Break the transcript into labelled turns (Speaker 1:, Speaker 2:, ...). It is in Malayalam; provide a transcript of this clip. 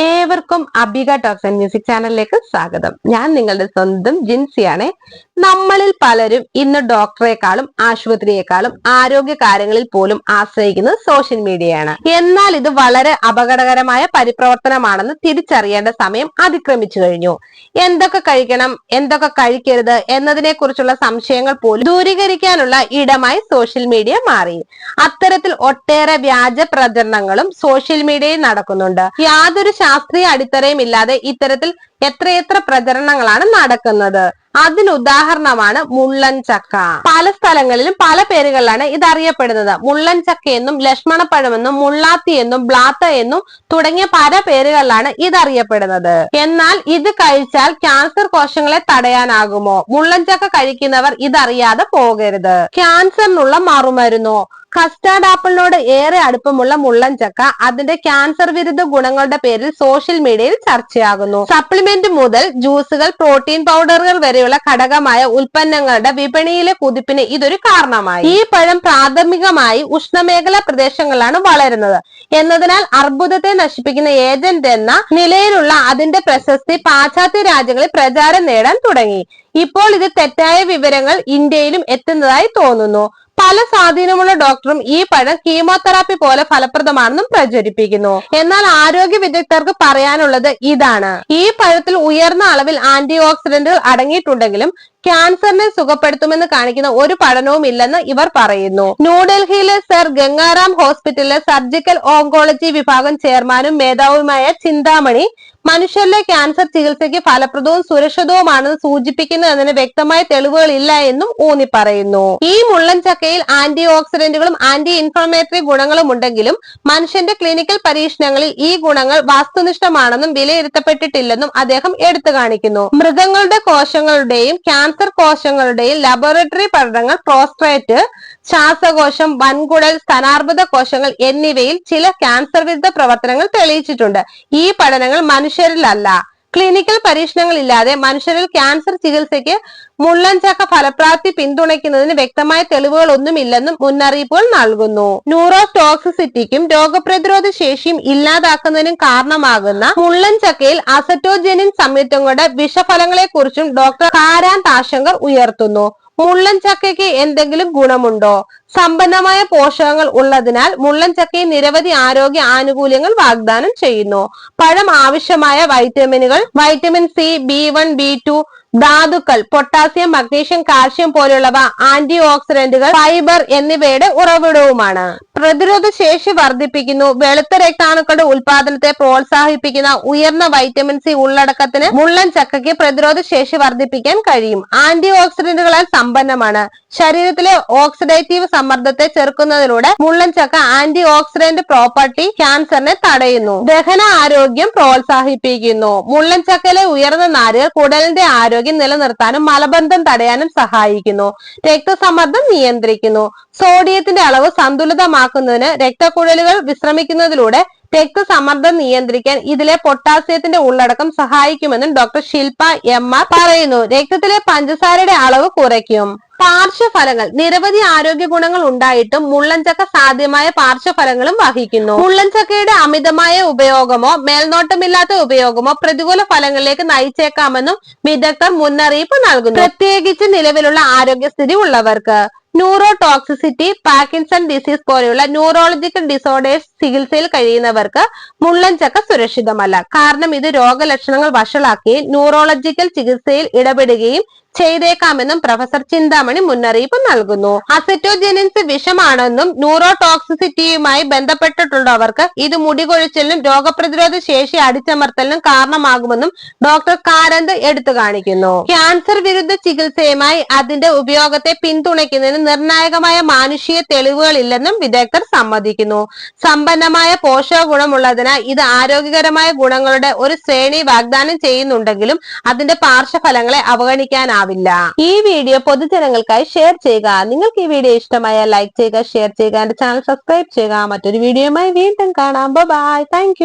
Speaker 1: ഏവർക്കും അബിക ടോക്സ് ആൻഡ് മ്യൂസിക് ചാനലിലേക്ക് സ്വാഗതം. ഞാൻ നിങ്ങളുടെ സ്വന്തം ജിൻസിയാണ്. നമ്മളിൽ പലരും ഇന്ന് ഡോക്ടറെക്കാളും ആശുപത്രിയെക്കാളും ആരോഗ്യ കാര്യങ്ങളിൽ പോലും ആശ്രയിക്കുന്നത് സോഷ്യൽ മീഡിയയാണ്. എന്നാൽ ഇത് വളരെ അപകടകരമായ പരിപ്രവർത്തനമാണെന്ന് തിരിച്ചറിയേണ്ട സമയം അതിക്രമിച്ചു കഴിഞ്ഞു. എന്തൊക്കെ കഴിക്കണം എന്തൊക്കെ കഴിക്കരുത് എന്നതിനെ കുറിച്ചുള്ള സംശയങ്ങൾ പോലും ദൂരീകരിക്കാനുള്ള ഇടമായി സോഷ്യൽ മീഡിയ മാറി. അത്തരത്തിൽ ഒട്ടേറെ വ്യാജ പ്രചരണങ്ങളും സോഷ്യൽ മീഡിയയിൽ നടക്കുന്നുണ്ട്. യാതൊരു ശാസ്ത്രീയ അടിത്തറയും ഇല്ലാതെ ഇത്തരത്തിൽ എത്രയെത്ര പ്രചരണങ്ങളാണ് നടക്കുന്നത്? അതിന് ഉദാഹരണമാണ് മുള്ളൻ ചക്ക. പല സ്ഥലങ്ങളിലും പല പേരുകളിലാണ് ഇത് അറിയപ്പെടുന്നത് മുള്ളൻ ചക്ക എന്നും ലക്ഷ്മണപ്പഴമെന്നും മുള്ളാത്തി എന്നും ബ്ലാത്ത എന്നും തുടങ്ങിയ പല പേരുകളിലാണ് ഇത് അറിയപ്പെടുന്നത് എന്നാൽ ഇത് കഴിച്ചാൽ ക്യാൻസർ കോശങ്ങളെ തടയാനാകുമോ? മുള്ളൻ ചക്ക കഴിക്കുന്നവർ ഇതറിയാതെ പോകരുത്. ക്യാൻസറിനുള്ള മറുമരുന്നോ? കസ്റ്റാർഡ് ആപ്പിളിനോട് ഏറെ അടുപ്പമുള്ള മുള്ളൻ ചക്ക അതിന്റെ ക്യാൻസർ വിരുദ്ധ ഗുണങ്ങളുടെ പേരിൽ സോഷ്യൽ മീഡിയയിൽ ചർച്ചയാകുന്നു. സപ്ലിമെന്റ് മുതൽ ജ്യൂസുകൾ പ്രോട്ടീൻ പൗഡറുകൾ വരെയുള്ള ഘടകമായ ഉൽപ്പന്നങ്ങളുടെ വിപണിയിലെ കുതിപ്പിന് ഇതൊരു കാരണമായി. ഈ പഴം പ്രാഥമികമായി ഉഷ്ണമേഖലാ പ്രദേശങ്ങളിലാണ് വളരുന്നത്. എന്നതിനാൽ അർബുദത്തെ നശിപ്പിക്കുന്ന ഏജന്റ് എന്ന നിലയിലുള്ള അതിന്റെ പ്രശസ്തി പാശ്ചാത്യ രാജ്യങ്ങളിൽ പ്രചാരം നേടാൻ തുടങ്ങി. ഇപ്പോൾ ഇത് തെറ്റായ വിവരങ്ങൾ ഇന്ത്യയിലും എത്തുന്നതായി തോന്നുന്നു. പല സ്വാധീനമുള്ള ഡോക്ടറും ഈ പഴം കീമോതെറാപ്പി പോലെ ഫലപ്രദമാണെന്നും പ്രചരിപ്പിക്കുന്നു. എന്നാൽ ആരോഗ്യ വിദഗ്ധർക്ക് പറയാനുള്ളത് ഇതാണ്. ഈ പഴത്തിൽ ഉയർന്ന അളവിൽ ആന്റി ഓക്സിഡന്റുകൾ അടങ്ങിയിട്ടുണ്ടെങ്കിലും ക്യാൻസറിനെ സുഖപ്പെടുത്തുമെന്ന് കാണിക്കുന്ന ഒരു പഠനവും ഇല്ലെന്ന് ഇവർ പറയുന്നു. ന്യൂഡൽഹിയിലെ സർ ഗംഗാറാം ഹോസ്പിറ്റലിലെ സർജിക്കൽ ഓങ്കോളജി വിഭാഗം ചെയർമാനും മേധാവിയുമായ ചിന്താമണി മനുഷ്യരിലെ ക്യാൻസർ ചികിത്സയ്ക്ക് ഫലപ്രദവും സുരക്ഷിതവുമാണെന്ന് സൂചിപ്പിക്കുന്നതിന് വ്യക്തമായ തെളിവുകൾ ഇല്ല എന്നും ഊന്നി പറയുന്നു. ഈ മുള്ളൻ ചക്കയിൽ ആന്റി ഓക്സിഡന്റുകളും ആന്റി ഇൻഫ്ലമേറ്ററി ഗുണങ്ങളും ഉണ്ടെങ്കിലും മനുഷ്യന്റെ ക്ലിനിക്കൽ പരീക്ഷണങ്ങളിൽ ഈ ഗുണങ്ങൾ വാസ്തുനിഷ്ഠമാണെന്നും വിലയിരുത്തപ്പെട്ടിട്ടില്ലെന്നും അദ്ദേഹം എടുത്തു കാണിക്കുന്നു. മൃഗങ്ങളുടെ കോശങ്ങളുടെയും ക്യാൻസർ കോശങ്ങളുടെയും ലബോറട്ടറി പഠനങ്ങൾ പ്രോസ്ട്രേറ്റ് ശ്വാസകോശം വൻകുടൽ സ്തനാർബുദ കോശങ്ങൾ എന്നിവയിൽ ചില ക്യാൻസർ വിരുദ്ധ പ്രവർത്തനങ്ങൾ തെളിയിച്ചിട്ടുണ്ട്. ഈ പഠനങ്ങൾ മനുഷ്യരിലല്ല. ക്ലിനിക്കൽ പരീക്ഷണങ്ങളില്ലാതെ മനുഷ്യരിൽ ക്യാൻസർ ചികിത്സയ്ക്ക് മുള്ളൻചക്ക ഫലപ്രാപ്തി പിന്തുണയ്ക്കുന്നതിന് വ്യക്തമായ തെളിവുകൾ ഒന്നുമില്ലെന്നും മുന്നറിയിപ്പുകൾ നൽകുന്നു. ന്യൂറോ ടോക്സിസിറ്റിക്കും രോഗപ്രതിരോധ ശേഷിയും ഇല്ലാതാക്കുന്നതിനും കാരണമാകുന്ന മുള്ളൻചക്കയിൽ അസറ്റോജനിൻ സംയുക്തങ്ങളുടെ വിഷഫലങ്ങളെ കുറിച്ചും ഡോക്ടർ കാരാന്ത് ആശങ്കർ ഉയർത്തുന്നു. മുള്ളൻ ചക്കയ്ക്ക് എന്തെങ്കിലും ഗുണമുണ്ടോ? സമ്പന്നമായ പോഷകങ്ങൾ ഉള്ളതിനാൽ മുള്ളൻ ചക്കയിൽ നിരവധി ആരോഗ്യ ആനുകൂല്യങ്ങൾ വാഗ്ദാനം ചെയ്യുന്നു. പഴം ആവശ്യമായ വൈറ്റമിനുകൾ vitamin C B one B two ധാതുക്കൾ പൊട്ടാസ്യം മഗ്നീഷ്യം കാൽഷ്യം പോലുള്ളവ ആന്റി ഓക്സിഡന്റുകൾ ഫൈബർ എന്നിവയുടെ ഉറവിടവുമാണ്. പ്രതിരോധ ശേഷി വർദ്ധിപ്പിക്കുന്നു. വെളുത്ത രക്താണുക്കളുടെ ഉൽപാദനത്തെ പ്രോത്സാഹിപ്പിക്കുന്ന ഉയർന്ന വൈറ്റമിൻ സി ഉള്ളടക്കത്തിന് മുള്ളൻ ചക്കയ്ക്ക് പ്രതിരോധ ശേഷി വർദ്ധിപ്പിക്കാൻ കഴിയും. ആന്റി ഓക്സിഡന്റുകളാൽ സമ്പന്നമാണ്. ശരീരത്തിലെ ഓക്സിഡേറ്റീവ് സമ്മർദ്ദത്തെ ചെറുക്കുന്നതിലൂടെ മുള്ളൻ ചക്ക ആന്റി ഓക്സിഡന്റ് പ്രോപ്പർട്ടി ക്യാൻസറിനെ തടയുന്നു. ദഹന ആരോഗ്യം പ്രോത്സാഹിപ്പിക്കുന്നു. മുള്ളൻ ചക്കയിലെ ഉയർന്ന നാരുകൾ കുടലിന്റെ ആരോഗ്യം നിലനിർത്താനും മലബന്ധം തടയാനും സഹായിക്കുന്നു. രക്തസമ്മർദ്ദം നിയന്ത്രിക്കുന്നു. സോഡിയത്തിന്റെ അളവ് സന്തുലിതമാക്കുന്നതിന് രക്തക്കുഴലുകൾ വിശ്രമിക്കുന്നതിലൂടെ രക്തസമ്മർദ്ദം നിയന്ത്രിക്കാൻ ഇതിലെ പൊട്ടാസ്യത്തിന്റെ ഉള്ളടക്കം സഹായിക്കുമെന്നും ഡോക്ടർ ശില്പ എം ആർ പറയുന്നു. രക്തത്തിലെ പഞ്ചസാരയുടെ അളവ് കുറയ്ക്കും. പാർശ്വഫലങ്ങൾ നിരവധി ആരോഗ്യ ഗുണങ്ങൾ ഉണ്ടായിട്ടും മുള്ളൻചക്ക സാധ്യമായ പാർശ്വഫലങ്ങളും വഹിക്കുന്നു. മുള്ളൻചക്കയുടെ അമിതമായ ഉപയോഗമോ മേൽനോട്ടമില്ലാത്ത ഉപയോഗമോ പ്രതികൂല ഫലങ്ങളിലേക്ക് നയിച്ചേക്കാമെന്നും വിദഗ്ധർ മുന്നറിയിപ്പ് നൽകുന്നു. പ്രത്യേകിച്ച് നിലവിലുള്ള ആരോഗ്യസ്ഥിതി ഉള്ളവർക്ക്. ന്യൂറോ ടോക്സിസിറ്റി പാക്കിൻസൺ ഡിസീസ് പോലെയുള്ള ന്യൂറോളജിക്കൽ ഡിസോർഡേഴ്സ് ചികിത്സയിൽ കഴിയുന്നവർക്ക് മുള്ളഞ്ചക്ക സുരക്ഷിതമല്ല. കാരണം ഇത് രോഗലക്ഷണങ്ങൾ വഷളാക്കുകയും ന്യൂറോളജിക്കൽ ചികിത്സയിൽ ഇടപെടുകയും ചെയ്തേക്കാമെന്നും പ്രൊഫസർ ചിന്താമണി മുന്നറിയിപ്പ് നൽകുന്നു. അസറ്റോജെനിൻസ് വിഷമാണെന്നും ന്യൂറോ ടോക്സിസിറ്റിയുമായി ബന്ധപ്പെട്ടിട്ടുള്ളവർക്ക് ഇത് മുടികൊഴിച്ചിലിനും രോഗപ്രതിരോധ ശേഷി അടിച്ചമർത്തലിനും കാരണമാകുമെന്നും ഡോക്ടർ കാരന്ത് എടുത്തു കാണിക്കുന്നു. ക്യാൻസർ വിരുദ്ധ ചികിത്സയുമായി അതിന്റെ ഉപയോഗത്തെ പിന്തുണയ്ക്കുന്നതിന് നിർണായകമായ മാനുഷിക തെളിവുകളില്ലെന്നും വിദഗ്ധർ സമ്മതിക്കുന്നു. സമ്പന്നമായ പോഷക ഗുണമുള്ളതിനാൽ ഇത് ആരോഗ്യകരമായ ഗുണങ്ങളുടെ ഒരു ശ്രേണി വാഗ്ദാനം ചെയ്യുന്നുണ്ടെങ്കിലും അതിന്റെ പാർശ്വഫലങ്ങളെ അവഗണിക്കാനാവില്ല. ഈ വീഡിയോ പൊതുജനങ്ങൾക്കായി ഷെയർ ചെയ്യുക. നിങ്ങൾക്ക് ഈ വീഡിയോ ഇഷ്ടമായ ലൈക്ക് ചെയ്യുക ഷെയർ ചെയ്യുക എന്റെ ചാനൽ സബ്സ്ക്രൈബ് ചെയ്യുക. മറ്റൊരു വീഡിയോയുമായി വീണ്ടും കാണാം. Bye thank